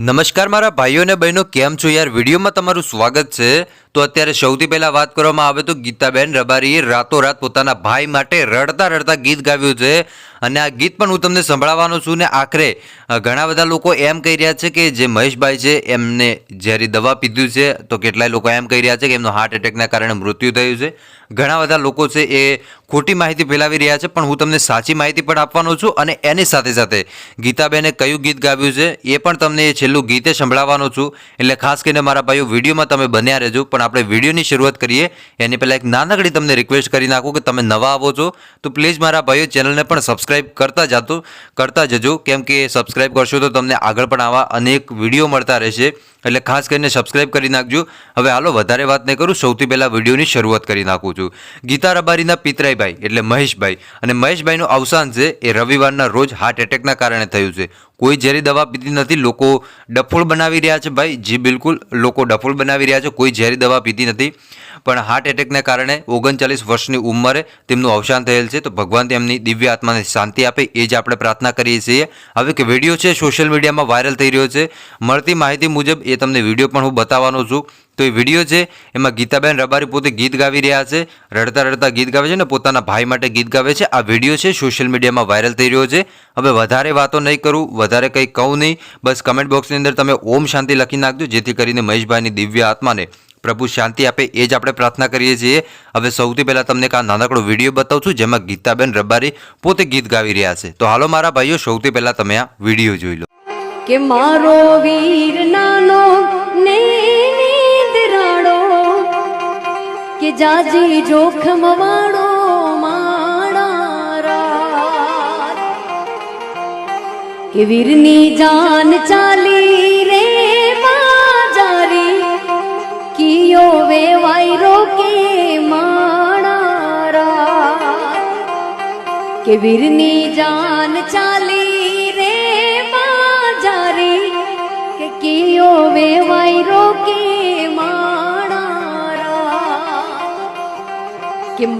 નમસ્કાર મારા ભાઈઓ અને બહેનો, કેમ છો યાર? વિડીયોમાં તમારું સ્વાગત છે. તો અત્યારે સૌથી પહેલાં વાત કરવામાં આવે તો ગીતાબેન રબારીએ રાતોરાત પોતાના ભાઈ માટે રડતા રડતા ગીત ગાવ્યું છે. અને આ ગીત પણ હું તમને સંભળાવવાનો છું ને આખરે ઘણા બધા લોકો એમ કહી રહ્યા છે કે જે મહેશભાઈ છે, એમને જ્યારે દવા પીધું છે, તો કેટલાય લોકો એમ કહી રહ્યા છે કે એમનો હાર્ટ એટેકના કારણે મૃત્યુ થયું છે. ઘણા બધા લોકો છે એ ખોટી માહિતી ફેલાવી રહ્યા છે, પણ હું તમને સાચી માહિતી પણ આપવાનો છું અને એની સાથે સાથે ગીતાબેને કયું ગીત ગાવ્યું છે, એ પણ તમને એ છેલ્લું ગીતે સંભળાવવાનો છું. એટલે ખાસ કરીને મારા ભાઈઓ, વિડીયોમાં તમે બન્યા રહેજો, પણ આપણે વિડીયોની શરૂઆત કરીએ. એની પહેલાં એક નાનકડી તમને રિક્વેસ્ટ કરી નાખું કે તમે નવા આવો છો, તો પ્લીઝ મારા ભાઈઓ ચેનલને પણ સબસ્ક્રાઇબ કરતા જતો કરતા જજો. કેમ કે સબસ્ક્રાઇબ કરશો તો તમને આગળ પણ આવા અનેક વીડિયો મળતા રહેશે. એટલે ખાસ કરીને સબસ્ક્રાઇબ કરી નાખજો. હવે હાલો, વધારે વાત નહીં કરું. સૌથી પહેલાં વિડીયોની શરૂઆત કરી નાખું છું. ગીતા રબારીના પિતરાઈભાઈ, એટલે મહેશભાઈ. અને મહેશભાઈનું અવસાન છે, એ રવિવારના રોજ હાર્ટ એટેકના કારણે થયું છે. કોઈ ઝેરી દવા પીતી નથી. લોકો ડફોળ બનાવી રહ્યા છે ભાઈ. જી બિલકુલ, લોકો ડફોળ બનાવી રહ્યા છે. કોઈ ઝેરી દવા પીતી નથી. પણ હાર્ટ એટેકને કારણે ઓગણચાલીસ વર્ષની ઉંમરે તેમનું અવસાન થયેલ છે. તો ભગવાન તેમની દિવ્ય આત્માને શાંતિ આપે એ જ આપણે પ્રાર્થના કરીએ છીએ. હવે કે વીડિયો છે સોશિયલ મીડિયામાં વાયરલ થઈ રહ્યો છે. મળતી માહિતી મુજબ એ તમને વીડિયો પણ હું બતાવવાનો છું. તો એ વીડિયો છે, એમાં ગીતાબેન રબારી પોતે ગીત ગાવી રહ્યા છે. રડતા રડતા ગીત ગાવે છે ને પોતાના ભાઈ માટે ગીત ગાવે છે. આ વીડિયો છે સોશિયલ મીડિયામાં વાયરલ થઈ રહ્યો છે. હવે વધારે વાતો નહીં કરું, વધારે કંઈ કહું નહીં. બસ કમેન્ટ બોક્સની અંદર તમે ઓમ શાંતિ લખી નાખજો, જેથી કરીને મહેશભાઈની દિવ્ય આત્માને પ્રભુ શાંતિ આપે એ જ આપણે પ્રાર્થના કરીએ છીએ. હવે સૌથી પહેલાં તમને એક આ નાનકડો વીડિયો બતાવું છું, જેમાં ગીતાબેન રબારી પોતે ગીત ગાવી રહ્યા છે. તો હાલો મારા ભાઈઓ, સૌથી પહેલાં તમે આ વીડિયો જોઈ લો. કે મારો વીર નાનો ને નિંદરાડો કે જાજી જોખમ વાળો કે વીરની જાન ચાલી કે વીરની જાન ચાલી રે માજારી કે કિયો વેવાય રોકે માં